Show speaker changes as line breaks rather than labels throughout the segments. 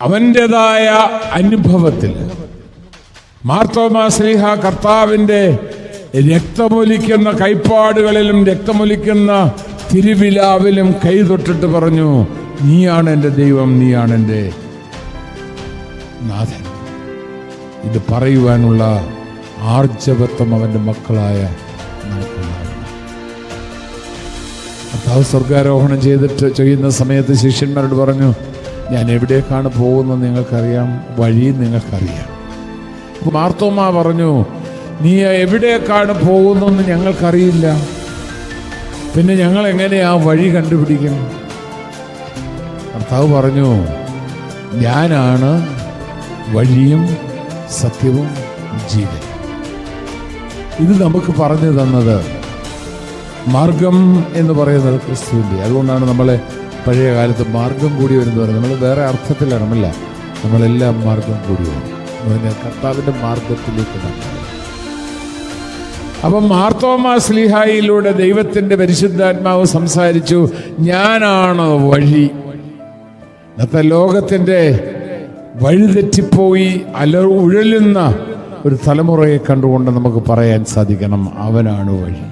അവന്റെതായ അനുഭവത്തിൽ. മാർത്തോമാസ്ലിഹ കർത്താവിന്റെ രക്തമൊലിക്കുന്ന കൈപ്പാടുകളിലും രക്തമൊലിക്കുന്ന തിരുവിലാവിലും കൈതൊട്ടിട്ട് പറഞ്ഞു നീയാണ് എന്റെ ദൈവം നീയാണ് എന്റെ നാഥൻ. ഇത് പറയുവാനുള്ള ആർജവത്വം അവന്റെ മക്കളായ കർത്താവ് സ്വർഗാരോഹണം ചെയ്തിട്ട് ചെയ്യുന്ന സമയത്ത് ശിഷ്യന്മാരോട് പറഞ്ഞു ഞാൻ എവിടേക്കാണ് പോകുന്നത് നിങ്ങൾക്കറിയാം? വഴി നിങ്ങൾക്കറിയാം. മാർത്തോമ പറഞ്ഞു നീ എവിടേക്കാണ് പോകുന്നതെന്ന് ഞങ്ങൾക്കറിയില്ല. പിന്നെ ഞങ്ങൾ എങ്ങനെയാ വഴി കണ്ടുപിടിക്കും? കർത്താവ് പറഞ്ഞു ഞാനാണ് വഴിയും സത്യവും ജീവൻ ഇത് നമുക്ക് പറഞ്ഞു തന്നത് മാർഗം എന്ന് പറയുന്നത് ക്രിസ്തുവിന്റെ അതുകൊണ്ടാണ് നമ്മളെ പഴയ കാലത്ത് മാർഗം കൂടി വരുന്നത് പറയുന്നത് നമ്മൾ വേറെ അർത്ഥത്തിലാണല്ല നമ്മളെല്ലാം മാർഗം കൂടി വരും കർത്താവിന്റെ മാർഗത്തിലേക്ക് അപ്പം മാർത്തോമാ സ്ലിഹായിലൂടെ ദൈവത്തിന്റെ പരിശുദ്ധാത്മാവ് സംസാരിച്ചു ഞാനാണ് വഴി. ഇന്നത്തെ ലോകത്തിന്റെ വഴിതെറ്റിപ്പോയി അല ഉഴലുന്ന ഒരു തലമുറയെ കണ്ടുകൊണ്ട് നമുക്ക് പറയാൻ സാധിക്കണം അവനാണ് വഴി.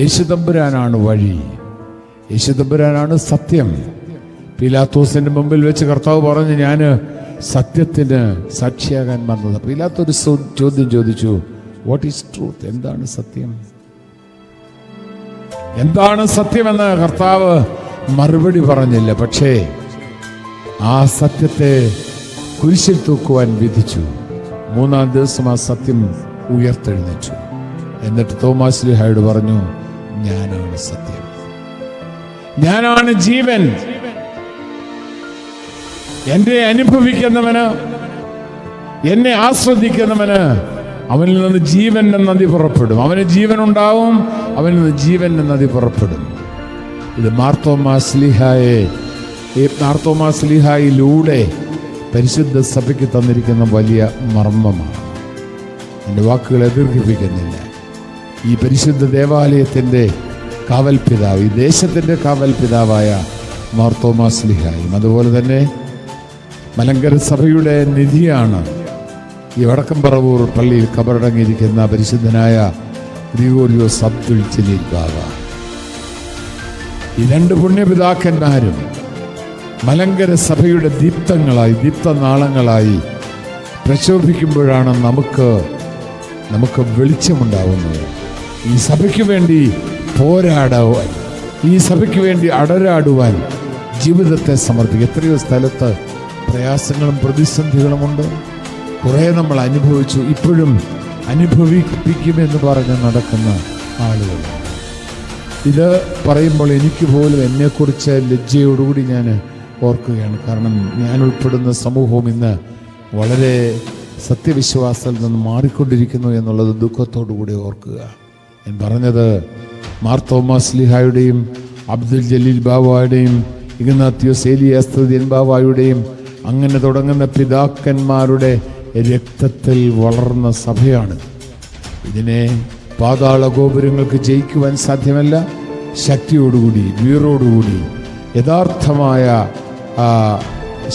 യേശുതമ്പുരാനാണ് വഴി. യേശുതമ്പുരാനാണ് സത്യം. പീലാത്തോസിന്റെ മുമ്പിൽ വെച്ച് കർത്താവ് പറഞ്ഞു ഞാൻ സത്യത്തിന് സാക്ഷിയാകാൻ വന്നത്. പീലാത്തൊരു ചോദ്യം ചോദിച്ചു വാട്ട് ഈസ് ട്രൂത്ത് എന്താണ് സത്യം? എന്താണ് സത്യമെന്ന് കർത്താവ് മറുപടി പറഞ്ഞില്ല. പക്ഷേ ആ സത്യത്തെ കുരിശിൽ തൂക്കുവാൻ വിധിച്ചു. മൂന്നാം ദിവസം ആ സത്യം ഉയർത്തെഴുന്നേറ്റു. എന്നിട്ട് തോമാസ് ലിഹായോട് പറഞ്ഞു ഞാനാണ് സത്യം. ഞാനാണ് ജീവൻ. എന്നെ അനുഭവിക്കുന്നവന് എന്നെ ആസ്വദിക്കുന്നവന് അവനിൽ നിന്ന് ജീവൻ എന്ന നദി പുറപ്പെടും. അവന് ജീവൻ ഉണ്ടാവും അവനിൽ നിന്ന് ജീവൻ എന്ന നദി പുറപ്പെടും. ഇത് മാർത്തോമാസ്ലിഹായെ ഈ മാർത്തോമാസ്ലിഹായിലൂടെ പരിശുദ്ധ സഭയ്ക്ക് തന്നിരിക്കുന്ന വലിയ മർമ്മമാണ്. എന്റെ വാക്കുകളെ ദീർഘിപ്പിക്കുന്നില്ല ഈ പരിശുദ്ധ ദേവാലയത്തിന്റെ കാവൽ പിതാവ് ഈ ദേശത്തിന്റെ കാവൽ പിതാവായ മാർത്തോമാസ്ലിഹായും അതുപോലെ തന്നെ മലങ്കര സഭയുടെ നിധിയാണ് ഈ വടക്കംപറവൂർ പള്ളിയിൽ കബറടങ്ങിയിരിക്കുന്ന പരിശുദ്ധനായ ഗ്രിഗോറിയോസ് അബ്ദുൽ ജലീൽ ബാബ ഈ രണ്ട് പുണ്യപിതാക്കന്മാരും മലങ്കര സഭയുടെ ദീപ്തങ്ങളായി ദീപ്തനാളങ്ങളായി പ്രക്ഷോഭിക്കുമ്പോഴാണ് നമുക്ക് നമുക്ക് വെളിച്ചമുണ്ടാവുന്നത്. ഈ സഭയ്ക്ക് വേണ്ടി പോരാടുവാൻ ഈ സഭയ്ക്ക് വേണ്ടി അടരാടുവാൻ ജീവിതത്തെ സമർപ്പിക്കും എത്രയോ സ്ഥലത്ത് പ്രയാസങ്ങളും പ്രതിസന്ധികളുമുണ്ട് കുറേ നമ്മൾ അനുഭവിച്ചു. ഇപ്പോഴും അനുഭവിപ്പിക്കുമെന്ന് പറഞ്ഞ് നടക്കുന്ന ആളുകൾ. ഇത് പറയുമ്പോൾ എനിക്ക് പോലും എന്നെക്കുറിച്ച് ലജ്ജയോടുകൂടി ഞാൻ ഓർക്കുകയാണ്. കാരണം ഞാൻ ഉൾപ്പെടുന്ന സമൂഹവും ഇന്ന് വളരെ സത്യവിശ്വാസത്തിൽ നിന്ന് മാറിക്കൊണ്ടിരിക്കുന്നു എന്നുള്ളത് ദുഃഖത്തോടു കൂടി ഓർക്കുക. ഞാൻ പറഞ്ഞത് മാർ തോമസ് ലിഹായുടെയും അബ്ദുൽ ജലീൽ ബാബായുടെയും ഇഗ്നാത്യോസ് ഏലിയാസ്തുദ്ദീൻ ബാബായുടെയും അങ്ങനെ തുടങ്ങുന്ന പിതാക്കന്മാരുടെ രക്തത്തിൽ വളർന്ന സഭയാണ്. ഇതിനെ പാതാള ഗോപുരങ്ങൾക്ക് ജയിക്കുവാൻ സാധ്യമല്ല ശക്തിയോടുകൂടി വീറോടുകൂടി യഥാർത്ഥമായ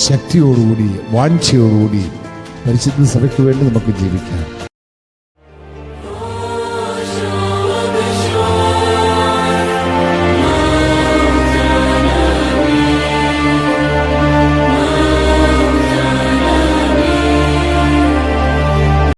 ശക്തിയോടുകൂടി വാഞ്ചയോടുകൂടി പരിശുദ്ധ സഭയ്ക്ക് വേണ്ടി നമുക്ക് ജീവിക്കാം.